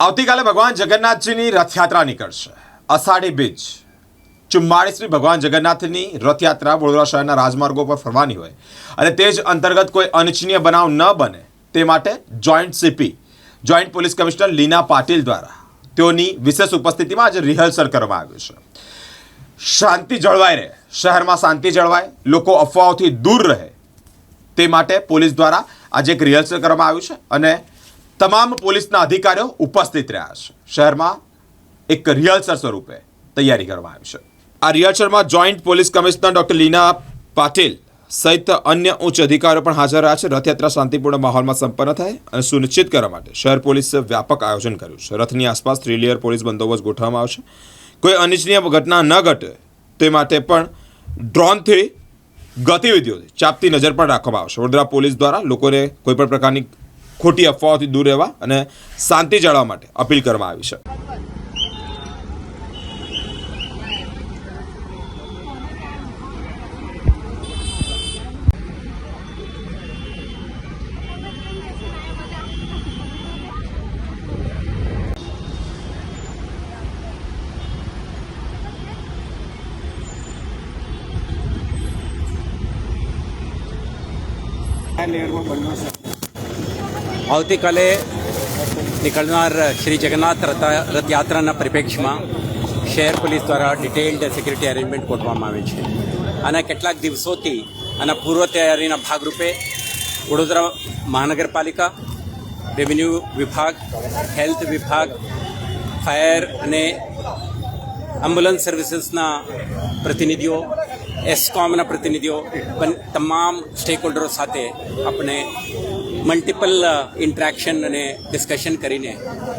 આવતીકાલે ભગવાન જગન્નાથજીની રથયાત્રા નીકળશે. અષાઢી બીજ. ચુમ્માળીસમી ભગવાન જગન્નાથની રથયાત્રા વડોદરા શહેરના રાજમાર્ગો પર ફરવાની હોય. અને તે જ અંતર્ગત કોઈ અનિચ્છનીય બનાવ ન બને તે માટે joint CP, joint police commissioner Leena Patil દ્વારા તેઓની વિશેષ ઉપસ્થિતિમાં આજે રિહર્સલ કરવામાં આવ્યું છે. શાંતિ જળવાઈ રહે. શહેરમાં શાંતિ જળવાય. લોકો અફવાઓથી દૂર રહે. તે માટે પોલીસ દ્વારા આજે એક રિહર્સલ કરવામાં આવ્યું છે અને તમામ પોલીસના અધિકારીઓ ઉપસ્થિત રહ્યા છે. શહેરમાં એક રિહર્સલ સ્વરૂપે તૈયારી કરવામાં આવી છે. આ રિહર્સલમાં joint police commissioner doctor Leena Patil સહિત અન્ય ઉચ્ચ અધિકારીઓ પણ હાજર રહ્યા છે. રથયાત્રા શાંતિપૂર્ણ માહોલમાં સંપન્ન થાય અને સુનિશ્ચિત કરવા માટે શહેર પોલીસે વ્યાપક આયોજન કર્યું છે. રથની આસપાસ થ્રી લેયર પોલીસ બંદોબસ્ત ગોઠવવામાં આવશે. કોઈ અનિચ્છનીય ઘટના ન ઘટે તે માટે પણ ડ્રોનથી ગતિવિધિઓથી ચાપતી નજર પણ રાખવામાં આવશે. વડોદરા પોલીસ દ્વારા લોકોને કોઈપણ પ્રકારની ખોટી અફવાઓથી દૂર રહેવા અને શાંતિ જાળવવા માટે અપીલ કરવામાં આવી છે. આવતીકાલે નીકળનાર શ્રી જગન્નાથ રથ રથયાત્રાના પરિપ્રેક્ષમાં શહેર પોલીસ દ્વારા ડિટેલ્ડ સિક્યુરિટી અરેન્જમેન્ટ ગોઠવવામાં આવે છે. આના કેટલાક દિવસોથી આના પૂર્વ તૈયારીના ભાગરૂપે વડોદરા મહાનગરપાલિકા, રેવન્યુ વિભાગ, હેલ્થ વિભાગ, ફાયર અને એમ્બ્યુલન્સ સર્વિસીસના પ્રતિનિધિઓ, એસકોમના પ્રતિનિધિઓ તમામ સ્ટેક હોલ્ડરો સાથે આપણે મલ્ટિપલ ઇન્ટ્રેક્શન અને ડિસ્કશન કરીને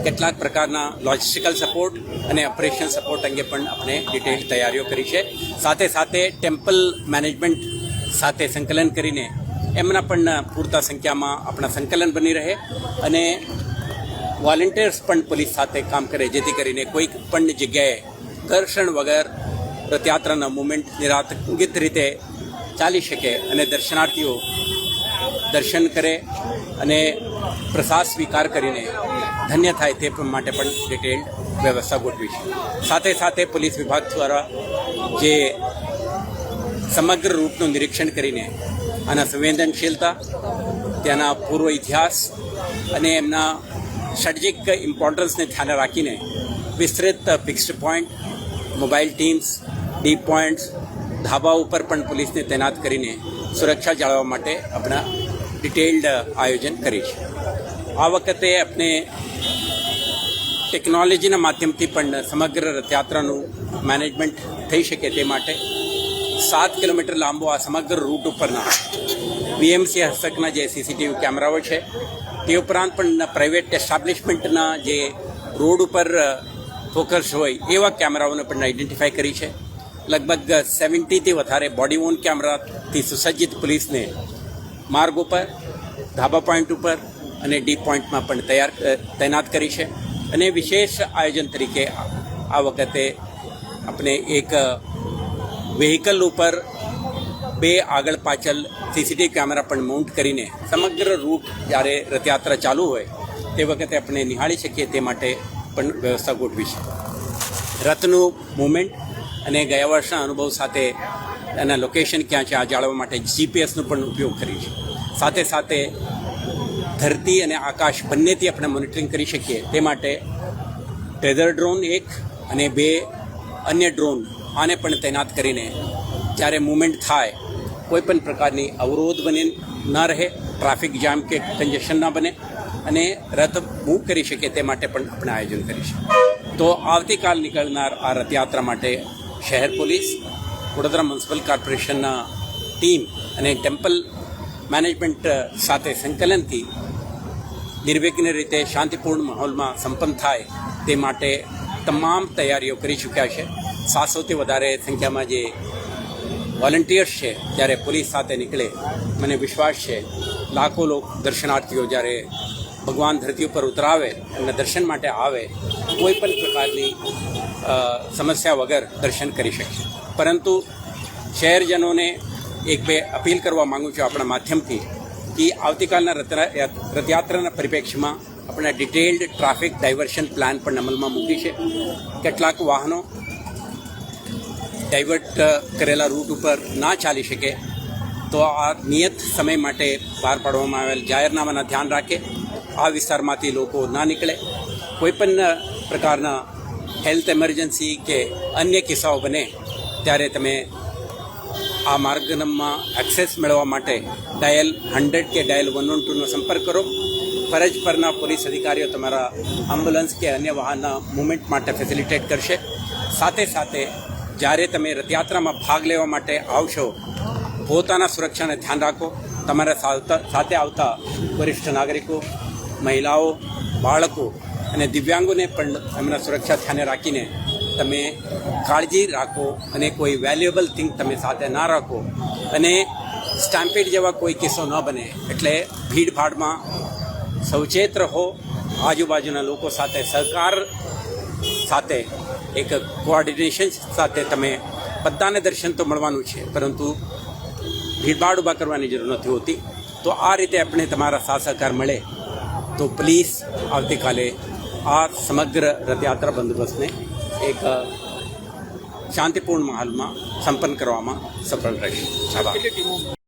કેટલાક પ્રકારના લોજિસ્ટિકલ સપોર્ટ અને ઓપરેશન સપોર્ટ અંગે પણ આપણે ડિટેલ તૈયારીઓ કરી છે. સાથે સાથે ટેમ્પલ મેનેજમેન્ટ સાથે સંકલન કરીને એમના પણ પૂરતા સંખ્યામાં આપણા સંકલન બની રહે અને વોલેન્ટિયર્સ પણ પોલીસ સાથે કામ કરે, જેથી કરીને કોઈક પણ જગ્યાએ ઘર્ષણ વગર રથયાત્રાના મુમેન્ટ નિરાતંકિત રીતે ચાલી શકે અને દર્શનાર્થીઓ દર્શન કરે અને પ્રસાદ સ્વીકાર કરીને ધન્ય થાય તે માટે પણ ડિટેલ્ડ વ્યવસ્થા ગોઠવી છે. સાથે સાથે પોલીસ વિભાગ દ્વારા જે સમગ્ર રૂટનું નિરીક્ષણ કરીને આના સંવેદનશીલતા, ત્યાંના પૂર્વ ઇતિહાસ અને એમના સ્ટ્રેટેજિક ઇમ્પોર્ટન્સને ધ્યાને રાખીને વિસ્તૃત fixed point mobile teams deep points ધાબા ઉપર પણ પોલીસને તૈનાત કરીને સુરક્ષા જાળવવા માટે આપણા ડિટેલ્ડ આયોજન કરી છે. આ વખતે આપણે ટેકનોલોજીના માધ્યમથી પણ સમગ્ર રથયાત્રાનું મેનેજમેન્ટ થઈ શકે તે માટે સાત કિલોમીટર લાંબો આ સમગ્ર રૂટ ઉપરના વીએમસી હસ્તકના જે સીસીટીવી કેમેરાઓ છે, તે ઉપરાંત પણ પ્રાઇવેટ એસ્ટાબ્લિશમેન્ટના જે રોડ ઉપર ફોકસ હોય એવા કેમેરાઓને પણ આઈડેન્ટિફાઈ કરી છે. લગભગ સેવન્ટીથી વધારે બોડી ઓન કેમેરાથી સુસજ્જિત પોલીસને માર્ગ ઉપર, ધાબા પોઈન્ટ ઉપર અને ડી પોઈન્ટમાં પણ તૈયાર તૈનાત કરી છે. અને વિશેષ આયોજન તરીકે આ વખતે આપણે એક વેહિકલ ઉપર બે આગળ પાછળ સીસીટીવી કેમેરા પણ માઉન્ટ કરીને સમગ્ર રૂટ જ્યારે રથયાત્રા ચાલુ હોય, તે વખતે આપણે નિહાળી શકીએ તે માટે પણ વ્યવસ્થા ગોઠવી છે. રથનું મુવમેન્ટ અને ગયા વર્ષના અનુભવ સાથે એના લોકેશન ક્યાં છે આ જાળવવા માટે જીપીએસનો પણ ઉપયોગ કરીએ છીએ સાથે સાથે ધરતી અને આકાશ બંનેથી આપણે મોનિટરિંગ કરી શકીએ. તે માટે ટેધર ડ્રોન એક અને બે અન્ય ડ્રોન આને પણ તૈનાત કરીને જ્યારે મૂવમેન્ટ થાય, કોઈ પણ પ્રકારની અવરોધ બને ન રહે ટ્રાફિક જામ કે કન્જેશન ના બને અને રથ મૂવ કરી શકે તે માટે પણ આપણે આયોજન કરીશું તો આવતીકાલ નીકળનાર આ રથયાત્રા માટે શહેર પોલીસ, વડોદરા મ્યુનિસિપલ કોર્પોરેશનના ટીમ અને ટેમ્પલ મેનેજમેન્ટ સાથે સંકલનથી નિર્વિઘ્ન રીતે શાંતિપૂર્ણ માહોલમાં સંપન્ન થાય તે માટે તમામ તૈયારીઓ કરી ચૂક્યા છે. સાતસોથી વધારે સંખ્યામાં જે વોલન્ટિયર્સ છે, જ્યારે પોલીસ સાથે નીકળે, મને વિશ્વાસ છે, લાખો લોક દર્શનાર્થીઓ જ્યારે ભગવાન ધરતી ઉપર ઉતરાવે એમના દર્શન માટે આવે, કોઈ પણ પ્રકારની સમસ્યા વગર દર્શન કરી શકે પરંતુ શહેરજનોને એક બે અપીલ કરવા માગું છું આપણા માધ્યમથી કે આવતીકાલના રથયાત્રાના પરિપ્રેક્ષમાં આપણે ડિટેલ્ડ ટ્રાફિક ડાયવર્શન પ્લાન પણ અમલમાં મૂકી છે. કેટલાક વાહનો ડાયવર્ટ કરેલા રૂટ ઉપર ના ચાલી શકે, તો આ નિયત સમય માટે બહાર પાડવામાં આવેલ જાહેરનામાના ધ્યાન રાખે. આ વિસ્તારમાંથી લોકો ના નીકળે. કોઈપણ પ્રકારના હેલ્થ એમરજન્સી કે અન્ય કિસ્સાઓ બને, ત્યારે તમે આ માર્ગમાં એક્સેસ મેળવવા માટે ડાયલ હંડ્રેડ કે ડાયલ વન વન ટુનો સંપર્ક કરો. ફરજ પરના પોલીસ અધિકારીઓ તમારા એમ્બ્યુલન્સ કે અન્ય વાહનના મુવમેન્ટ માટે ફેસિલિટેટ કરશે. સાથે સાથે જ્યારે તમે રથયાત્રામાં ભાગ લેવા માટે આવશો, પોતાના સુરક્ષાને ધ્યાન રાખો. તમારા સાથે આવતા વરિષ્ઠ નાગરિકો મહિલાઓ, બાળકો અને દિવ્યાંગોને પણ એમના સુરક્ષા ધ્યાને રાખીને તમે કાળજી રાખો અને કોઈ વેલ્યુએબલ થિંગ તમે સાથે ના રાખો. અને સ્ટેમ્પેડ જેવા કોઈ કિસ્સો ન બને. એટલે ભીડભાડમાં સૌચેત રહો. આજુબાજુના લોકો સાથે સહકાર સાથે, એક કોઓર્ડિનેશન સાથે તમે બધાને દર્શન તો મળવાનું છે, પરંતુ ભીડભાડ ઊભા કરવાની જરૂર નથી હોતી. તો આ રીતે આપણે તમારા સાથ સહકાર મળે. તો પ્લીઝ આવતીકાલે આ સમગ્ર રથયાત્રા બંદોબસ્તને એક શાંતિપૂર્ણ માહોલમાં સંપન્ન કરવામાં સફળ રહેશે.